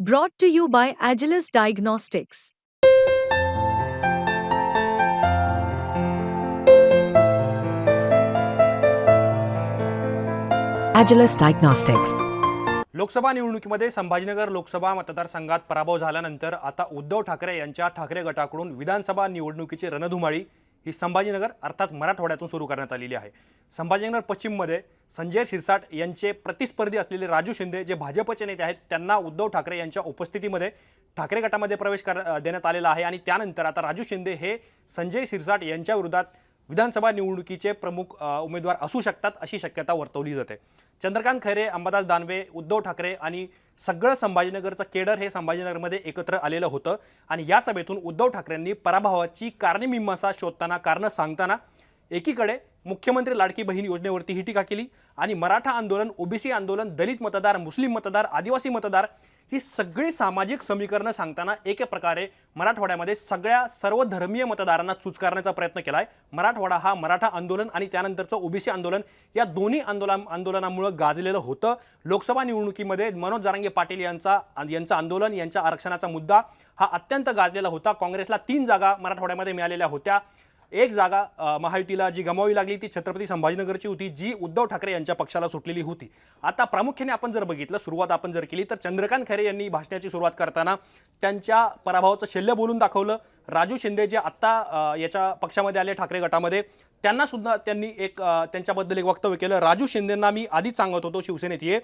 Brought to you by Agilis Diagnostics. Agilis Diagnostics. Lok Sabha निवडणुकीमध्ये संभाजीनगर लोकसभा मतदारसंघात पराभव झाल्यानंतर आता उद्धव ठाकरे यांच्या ठाकरे गटाकडून विधानसभा निवडणुकीची रणधुमाळी ही संभाजीनगर अर्थात मराठवाड्यातून सुरू करण्यात आलेली आहे. संभाजीनगर पश्चिममध्ये संजय शिरसाट यांचे प्रतिस्पर्धी असलेले राजू शिंदे जे भाजपचे नेते आहेत त्यांना उद्धव ठाकरे यांच्या उपस्थितीमध्ये ठाकरे गटामध्ये प्रवेश कर देण्यात आलेला आहे. आणि त्यानंतर आता राजू शिंदे हे संजय शिरसाट यांच्या विरोधात विधानसभा निवडणुकीचे प्रमुख उमेदवार असू शकतात अशी शक्यता वर्तवली जाते. चंद्रकांत खैरे अंबादास दानवे उद्धव ठाकरे आणि सगळं संभाजीनगरचं केडर हे संभाजीनगरमध्ये एकत्र आलेलं होतं. आणि या सभेतून उद्धव ठाकरेंनी पराभवाची कारणे मीमांसा शोधताना कारणं सांगताना एकीकडे मुख्यमंत्री लाडकी बहीण योजनेवरती ही टीका केली आणि मराठा आंदोलन ओबीसी आंदोलन दलित मतदार मुस्लिम मतदार आदिवासी मतदार ही सगळी सामाजिक समीकरणं सांगताना एक प्रकारे मराठवाड्यामध्ये सगळ्या सर्व धर्मीय मतदारांना चुचकारण्याचा प्रयत्न केला आहे मराठवाडा हा मराठा आंदोलन आणि त्यानंतरचं ओबीसी आंदोलन या दोन्ही आंदोलन आंदोलनामुळं गाजलेलं होतं. लोकसभा निवडणुकीमध्ये मनोज जारांगे पाटील यांचा यांचं आंदोलन यांच्या आरक्षणाचा मुद्दा हा अत्यंत गाजलेला होता. काँग्रेसला तीन जागा मराठवाड्यामध्ये मिळालेल्या होत्या. एक जागा महायुतीला जी गमावी लागली ती छत्रपती संभाजीनगरची होती जी उद्धव ठाकरे यांच्या पक्षाला सुटलेली होती. आता प्रामुख्याने आपण जर बघितलं सुरुवात आपण जर केली तर चंद्रकांत खैरे यांनी भाषणाची सुरुवात करताना त्यांच्या पराभवाचं शल्य बोलून दाखवलं. राजू शिंदे जे आत्ता याच्या पक्षामध्ये आले ठाकरे गटामध्ये त्यांना सुद्धा त्यांनी एक त्यांच्याबद्दल एक वक्तव्य केलं. राजू शिंदेंना मी आधीच सांगत होतो शिवसेनेत ये.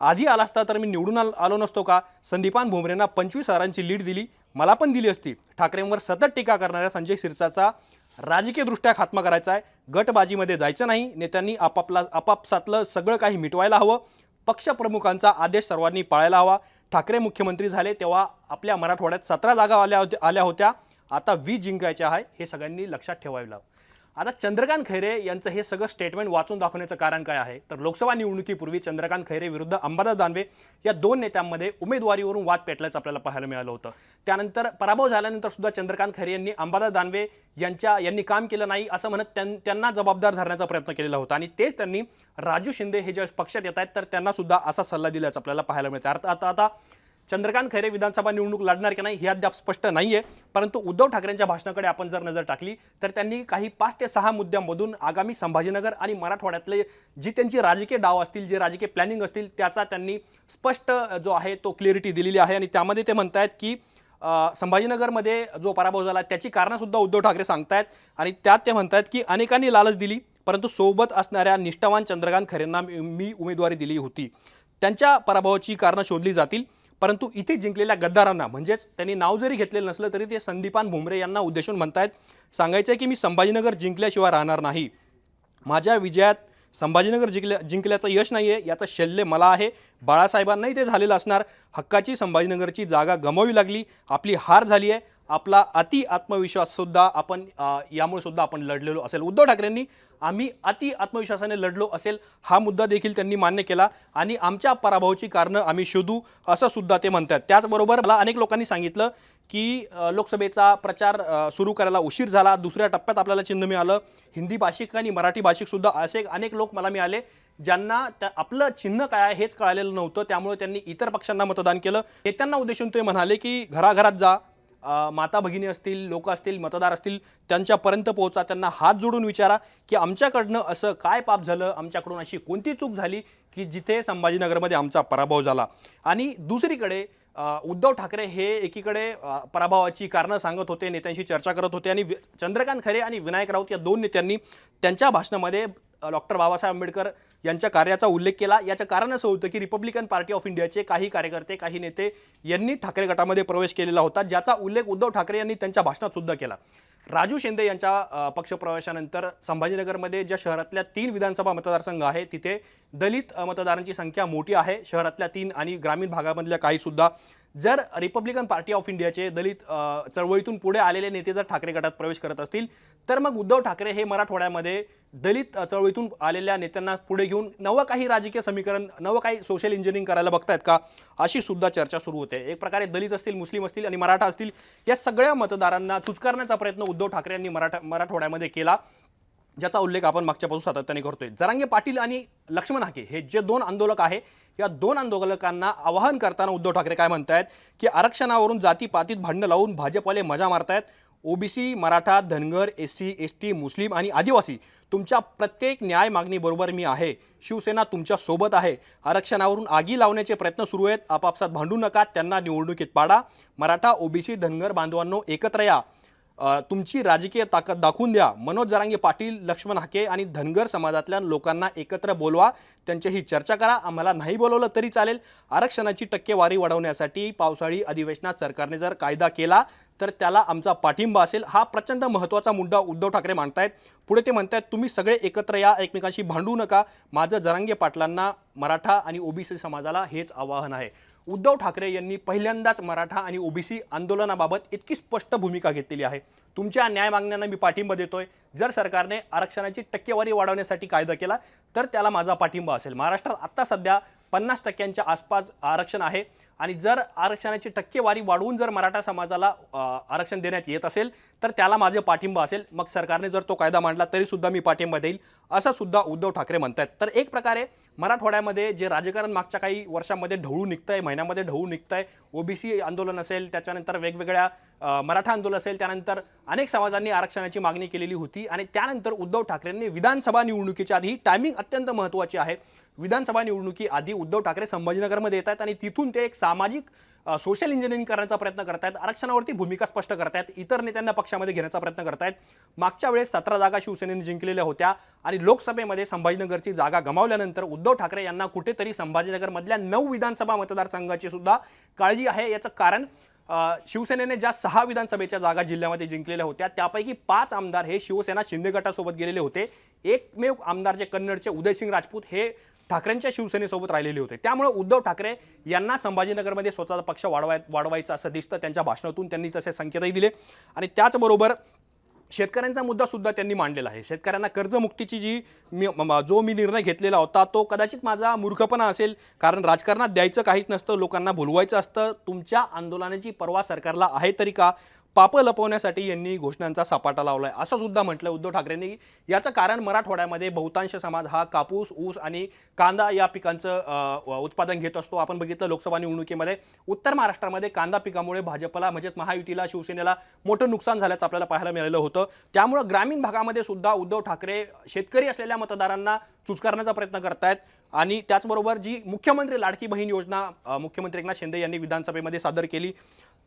आधी आला असता तर मी निवडून आलो नसतो का? संदीपान भुमरेंना पंचवीस हजारांची लीड दिली मला पण दिली असती. ठाकरेंवर सतत टीका करणाऱ्या संजय शिरसाचा राजकीयदृष्ट्या खात्मा करायचा आहे. गटबाजीमध्ये जायचं नाही. नेत्यांनी आपापला आपापसातलं सगळं काही मिटवायला हवं. पक्षप्रमुखांचा आदेश सर्वांनी पाळायला हवा. ठाकरे मुख्यमंत्री झाले तेव्हा आपल्या मराठवाड्यात सतरा जागा आल्या होत्या. आल्या होत्या. आता वीज जिंकायच्या आहे हे सगळ्यांनी लक्षात ठेवायला हवं. आता चंद्रकांत खैरे यांचं हे सगळं स्टेटमेंट वाचून दाखवण्याचं कारण काय आहे? तर लोकसभा निवडणुकीपूर्वी चंद्रकांत खैरे विरुद्ध अंबादास दानवे या दोन नेत्यांमध्ये उमेदवारीवरून वाद पेटल्याचं आपल्याला पाहायला मिळालं होतं. त्यानंतर पराभव झाल्यानंतर सुद्धा चंद्रकांत खैरे यांनी अंबादास दानवे यांच्या यांनी काम केलं नाही असं म्हणत त्यांना जबाबदार धरण्याचा प्रयत्न केलेला होता. आणि तेच त्यांनी राजू शिंदे हे ज्या पक्षात येत आहेत तर त्यांना सुद्धा असा सल्ला दिल्याचं आपल्याला पाहायला मिळतं अर्थात आता आता चंद्रकांत खैरे विधानसभा निवडणूक लढणार की नाही हे अद्याप स्पष्ट नाहीये. परंतु उद्धव ठाकरेंच्या भाषणाकडे आपण जर नजर टाकली तर त्यांनी काही पाच ते सहा मुद्द्यांमधून आगामी संभाजीनगर आणि मराठवाड्यातले जी त्यांची राजकीय डाव असतील जे राजकीय प्लॅनिंग असतील त्याचा त्यांनी स्पष्ट जो आहे तो क्लिअरिटी दिलेली आहे. आणि त्यामध्ये ते म्हणतायत की संभाजीनगरमध्ये जो पराभव झाला त्याची कारणंसुद्धा उद्धव ठाकरे सांगतायत. आणि त्यात ते म्हणतायत की अनेकांनी लालच दिली परंतु सोबत असणाऱ्या निष्ठावान चंद्रकांत खरेंना मी मी उमेदवारी दिली होती. त्यांच्या पराभवाची कारणं शोधली जातील. परंतु इथे जिंकलेल्या गद्दारांना म्हणजेच त्यांनी नाव जरी घेतलेलं नसलं तरी ते संदीपान भुमरे यांना उद्देशून म्हणतायत सांगायचं आहे की मी संभाजीनगर जिंकल्याशिवाय राहणार नाही. माझ्या विजयात संभाजीनगर जिंकल्या जिंकल्याचं यश नाही आहे याचं शल्य मला आहे. बाळासाहेबांनाही ते झालेलं असणार. हक्काची संभाजीनगरची जागा गमावी लागली. आपली हार झाली आहे आपला अति आत्मविश्वाससुद्धा आपण यामुळे सुद्धा आपण लढलेलो असेल. उद्धव ठाकरेंनी आम्ही अति आत्मविश्वासाने लढलो असेल हा मुद्दा देखील त्यांनी मान्य केला. आणि आमच्या पराभवाची कारणं आम्ही शोधू असं सुद्धा ते म्हणतात. त्याचबरोबर मला अनेक लोकांनी सांगितलं की लोकसभेचा प्रचार सुरू करायला उशीर झाला. दुसऱ्या टप्प्यात आपल्याला चिन्ह मिळालं. हिंदी भाषिक आणि मराठी भाषिकसुद्धा असे अनेक लोक मला मिळाले ज्यांना त्या आपलं चिन्ह काय आहे हेच कळालेलं नव्हतं. त्यामुळे त्यांनी इतर पक्षांना मतदान केलं. नेत्यांना उद्देशून ते म्हणाले की घराघरात जा. माता भगिनी असतील लोक असतील मतदार असतील त्यांच्यापर्यंत पोहोचा. त्यांना हात जोडून विचारा की आमच्याकडनं असं काय पाप झालं? आमच्याकडून अशी कोणती चूक झाली की जिथे संभाजीनगरमध्ये आमचा पराभव झाला? आणि दुसरीकडे उद्धव ठाकरे हे एकीकडे पराभवाची कारणं सांगत होते नेत्यांशी चर्चा करत होते आणि वि- चंद्रकांत खरे आणि विनायक राऊत या दोन नेत्यांनी त्यांच्या भाषणामध्ये डॉक्टर बाबासाहेब आंबेडकर यांच्या कार्याचा उल्लेख केला. याचं कारण असं होतं की रिपब्लिकन पार्टी ऑफ इंडियाचे काही कार्यकर्ते काही नेते यांनी ठाकरे गटामध्ये प्रवेश केलेला होता ज्याचा उल्लेख उद्धव ठाकरे यांनी त्यांच्या भाषणात सुद्धा केला. राजू शिंदे यांच्या पक्षप्रवेशानंतर संभाजीनगरमध्ये ज्या शहरातल्या तीन विधानसभा मतदारसंघ आहे तिथे दलित मतदारांची संख्या मोठी आहे. शहरातल्या तीन आणि ग्रामीण भागामधल्या काहीसुद्धा जर रिपब्लिकन पार्टी ऑफ इंडियाचे दलित चळवळीतून पुढे आलेले नेते जर ठाकरे गटात प्रवेश करत असतील तर मग उद्धव ठाकरे हे मराठवाड्यामध्ये दलित चळवळीतून आलेल्या नेत्यांना पुढे घेऊन नवं काही राजकीय समीकरण नवं काही सोशल इंजिनिअरिंग करायला बघतायत का अशी सुद्धा चर्चा सुरू होते. एक प्रकारे दलित असतील मुस्लिम असतील आणि मराठा असतील या सगळ्या मतदारांना चुचकारण्याचा प्रयत्न उद्धव ठाकरे यांनी मराठा मराठवाड्यामध्ये केला ज्याचा उल्लेख आपण मागच्यापासून सातत्याने करतोय. जरांगे पाटील आणि लक्ष्मण हाके हे जे दोन आंदोलक आहे या दोन आंदोलकांना आवाहन करताना उद्धव ठाकरे काय म्हणतायत की आरक्षणावरून जातीपातीत भांडणं लावून भाजपवाले मजा मारतायत. OBC Maratha Dhangar S C S T मुस्लिम आणि आदिवासी तुमच्या प्रत्येक न्याय मागणीबरोबर मी आहे. शिवसेना तुमच्यासोबत आहे. आरक्षणावरून आगी लावण्याचे प्रयत्न सुरू आहेत. आपापसात भांडू नका. त्यांना निवडणुकीत पाडा. मराठा ओबीसी धनगर बांधवांनो एकत्र या. तुमची राजकीय ताकद दाखवून द्या. मनोज जरांगे पाटील लक्ष्मण हाके आणि धनगर समाजातल्या लोकांना एकत्र बोलवा. त्यांच्याशी चर्चा करा. आम्हाला नाही बोलवलं तरी चालेल. आरक्षणाची टक्केवारी वाढवण्यासाठी पावसाळी अधिवेशनात सरकारने जर कायदा केला तर त्याला आमचा पाठिंबा असेल. हा प्रचंड महत्त्वाचा मुद्दा उद्धव ठाकरे मांडतायत. पुढे ते म्हणतायत तुम्ही सगळे एकत्र या. एकमेकांशी भांडू नका. माझं जरांगे पाटलांना मराठा आणि ओबीसी समाजाला हेच आवाहन आहे. उद्धव ठाकरे यांनी पहिल्यांदाच मराठा आणि ओबीसी आंदोलनाबाबत इतकी स्पष्ट भूमिका घेतलेली आहे. तुमच्या न्याय मागण्यांना मी पाठिंबा देतोय. जर सरकारने आरक्षणाची टक्केवारी वाढवण्यासाठी कायदा केला तर त्याला माझा पाठिंबा असेल. महाराष्ट्रात आत्ता सध्या पन्नास टक्क्यांच्या आसपास आरक्षण आहे आणि जर आरक्षणाची टक्केवारी वाढवून जर मराठा समाजाला आरक्षण देण्यात येत असेल तर त्याला माझे पाठिंबा असेल. मग सरकारने जर तो कायदा मांडला तरीसुद्धा मी पाठिंबा देईल असं सुद्धा उद्धव ठाकरे म्हणत आहेत तर एक प्रकारे मराठवाड्यामध्ये जे राजकारण मागच्या काही वर्षामध्ये ढवळू निघतं आहे महिन्यामध्ये ढवळून आहे ओबीसी आंदोलन असेल त्याच्यानंतर वेगवेगळ्या मराठा आंदोलन असेल त्यानंतर अनेक समाजांनी आरक्षणाची मागणी केलेली होती आणि त्यानंतर उद्धव ठाकरेंनी विधानसभा निवडणुकीच्या आधी ही टायमिंग अत्यंत महत्त्वाची आहे. विधानसभा निवडणुकी आधी उद्धव ठाकरे संभाजीनगरमध्ये येत आहेत आणि तिथून ते एक सामाजिक सोशल इंजिनिअरिंग करण्याचा प्रयत्न करतायत आरक्षणावरती भूमिका स्पष्ट करतायत इतर नेत्यांना पक्षामध्ये घेण्याचा प्रयत्न करतायत मागच्या वेळेस सतरा जागा शिवसेनेने जिंकलेल्या होत्या आणि लोकसभेमध्ये संभाजीनगरची जागा गमावल्यानंतर उद्धव ठाकरे यांना कुठेतरी संभाजीनगरमधल्या नऊ विधानसभा मतदारसंघाची सुद्धा काळजी आहे. याचं कारण शिवसेनेने ज्या सहा विधानसभेच्या जागा जिल्ह्यामध्ये जिंकलेल्या होत्या त्यापैकी पाच आमदार हे शिवसेना शिंदे गटासोबत गेलेले होते. एकमेव आमदार जे कन्नडचे उदयसिंग राजपूत हे ठाकरेंच्या शिवसेनेसोबत राहिलेले होते. त्यामुळे उद्धव ठाकरे यांना संभाजीनगरमध्ये स्वतःचा पक्ष वाढवाय वाढवायचा असं दिसतं. त्यांच्या भाषणातून त्यांनी तसे संकेतही दिले. आणि त्याचबरोबर शेतकऱ्यांचा मुद्दा सुद्धा त्यांनी मांडलेला आहे. शेतकऱ्यांना कर्जमुक्तीची जी मी जो मी निर्णय घेतलेला होता तो कदाचित माझा मूर्खपणा असेल. कारण राजकारणात द्यायचं काहीच नसतं लोकांना भुलवायचं असतं. तुमच्या आंदोलनाची पर्वा सरकारला आहे तरी का? पापं लपवण्यासाठी यांनी घोषणांचा सपाटा लावलाय. असं सुद्धा म्हटलं उद्धव ठाकरेंनी. याचं कारण मराठवाड्यामध्ये बहुतांश समाज हा कापूस ऊस आणि कांदा या पिकांचं उत्पादन घेत असतो. आपण बघितलं लोकसभा निवडणुकीमध्ये उत्तर महाराष्ट्रामध्ये कांदा पिकामुळे भाजपला म्हणजेच महायुतीला शिवसेनेला मोठं नुकसान झाल्याचं आपल्याला पाहायला मिळालं होतं. त्यामुळं ग्रामीण भागामध्ये सुद्धा उद्धव ठाकरे शेतकरी असलेल्या मतदारांना चुचकारण्याचा प्रयत्न करतायत. आणि त्याचबरोबर जी मुख्यमंत्री लाडकी बहीण योजना मुख्यमंत्री एकनाथ शिंदे यांनी विधानसभेमध्ये सादर केली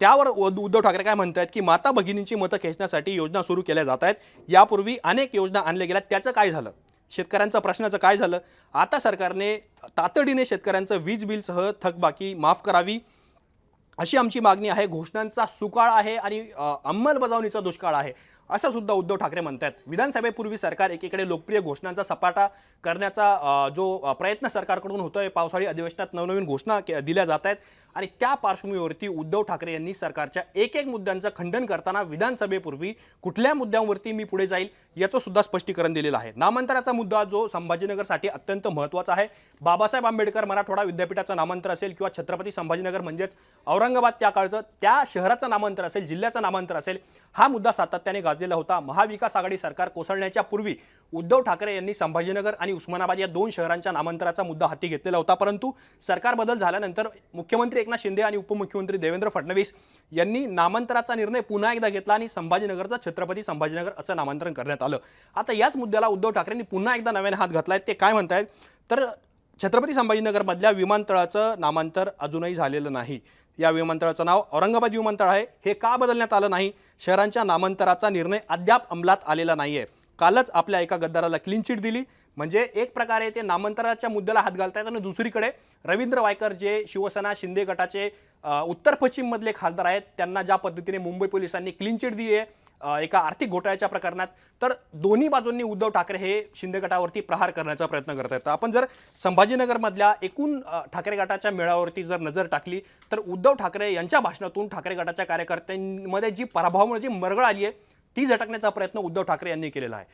त्यावर उद्धव ठाकरे काय म्हणत आहेत की माता भगिनींची मतं खेचण्यासाठी योजना सुरू केल्या जात आहेत. यापूर्वी अनेक योजना आणल्या गेल्या. त्याचं काय झालं? शेतकऱ्यांचं प्रश्नाचं काय झालं? आता सरकारने तातडीने शेतकऱ्यांचं वीज बिलसह थकबाकी माफ करावी. अशी आमची मागणी आहे. घोषणांचा सुकाळ आहे आणि अंमलबजावणीचा दुष्काळ आहे. असं सुद्धा उद्धव ठाकरे म्हणतात विधानसभेपूर्वी सरकार एकीकडे लोकप्रिय घोषणांचा सपाटा करण्याचा जो प्रयत्न सरकारकडून होतोय पावसाळी अधिवेशनात नवनवीन घोषणा दिल्या जात आहेत. आणि त्या पार्श्वभूमीवरती उद्धव ठाकरे यांनी सरकारच्या एक एक मुद्द्यांचं खंडन करताना विधानसभेपूर्वी कुठल्या मुद्द्यांवरती मी पुढे जाईल याचं सुद्धा स्पष्टीकरण दिलेलं आहे. नामांतराचा मुद्दा जो संभाजीनगरसाठी अत्यंत महत्त्वाचा आहे. बाबासाहेब आंबेडकर मराठवाडा विद्यापीठाचं नामांतर असेल किंवा छत्रपती संभाजीनगर म्हणजेच औरंगाबाद त्या काळचं त्या शहराचं नामांतर असेल जिल्ह्याचं नामांतर असेल हा मुद्दा सातत्याने गाजलेला होता. महाविकास आघाडी सरकार कोसळण्याच्या पूर्वी उद्धव ठाकरे यांनी संभाजीनगर आणि उस्मानाबाद या दोन शहरांच्या नामांतराचा मुद्दा हाती घेतलेला होता. परंतु सरकार बदल झाल्यानंतर मुख्यमंत्री एकनाथ शिंदे आणि उपमुख्यमंत्री देवेंद्र फडणवीस यांनी नामांतराचा निर्णय पुन्हा एकदा घेतला आणि संभाजीनगरचं छत्रपती संभाजीनगर असं नामांतरण करण्यात आलं. आता याच मुद्द्याला उद्धव ठाकरेंनी पुन्हा एकदा नव्याने हात घातला आहे ते काय म्हणतायत? तर छत्रपती संभाजीनगरमधल्या विमानतळाचं नामांतर अजूनही झालेलं नाही. या विमानतळाचं नाव औरंगाबाद विमानतळ आहे. हे का बदलण्यात आलं नाही? शहरांच्या नामांतराचा निर्णय अद्याप अंमलात आलेला नाही आहे कालच आपल्या एका गद्दाराला क्लीन चिट दिली. म्हणजे एक प्रकारे ते नामांतराच्या मुद्द्याला हात घालतायत आणि दुसरीकडे रवींद्र वायकर जे शिवसेना शिंदे गटाचे उत्तर पश्चिममधले खासदार आहेत त्यांना ज्या पद्धतीने मुंबई पोलिसांनी क्लीन चिट दिली आहे एका आर्थिक घोटाळ्याच्या प्रकरणात तर दोन्ही बाजूंनी उद्धव ठाकरे हे शिंदे गटावरती प्रहार करण्याचा प्रयत्न करत आहेत आपण जर संभाजीनगरमधल्या एकूण ठाकरे गटाच्या मेळावरती जर नजर टाकली तर उद्धव ठाकरे यांच्या भाषणातून ठाकरे गटाच्या कार्यकर्त्यांमध्ये जी पराभवामुळे जी मरगळ आली आहे ती झटकण्याचा प्रयत्न उद्धव ठाकरे यांनी केलेला आहे.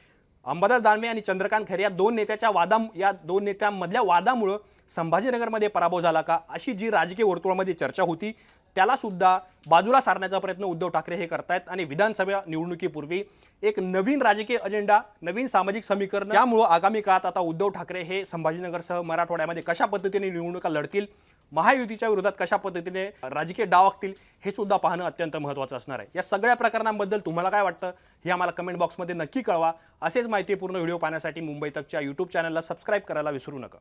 अंबादास दानवे आणि चंद्रकांत खैरे या दोन नेत्याच्या वादा या दोन नेत्यांमधल्या वादामुळं संभाजीनगरमध्ये पराभव झाला का? अशी जी राजकीय वर्तुळामध्ये चर्चा होती त्याला सुद्धा बाजूला सारण्याचा प्रयत्न उद्धव ठाकरे हे करतायत आणि विधानसभा निवडणुकीपूर्वी एक नवीन राजकीय अजेंडा नवीन सामाजिक समीकरण त्यामुळं आगामी काळात आता उद्धव ठाकरे हे संभाजीनगरसह मराठवाड्यामध्ये कशा पद्धतीने निवडणुका लढतील महायुतीच्या विरोधात कशा पद्धतीने राजकीय डाव आखतील हे सुद्धा पाहणं अत्यंत महत्त्वाचं असणार आहे. या सगळ्या प्रकरणांबद्दल तुम्हाला काय वाटतं हे आम्हाला कमेंट बॉक्समध्ये नक्की कळवा. असेच माहितीपूर्ण व्हिडिओ पाहण्यासाठी मुंबई तकच्या यूट्यूब चॅनलला सबस्क्राईब करायला विसरू नका.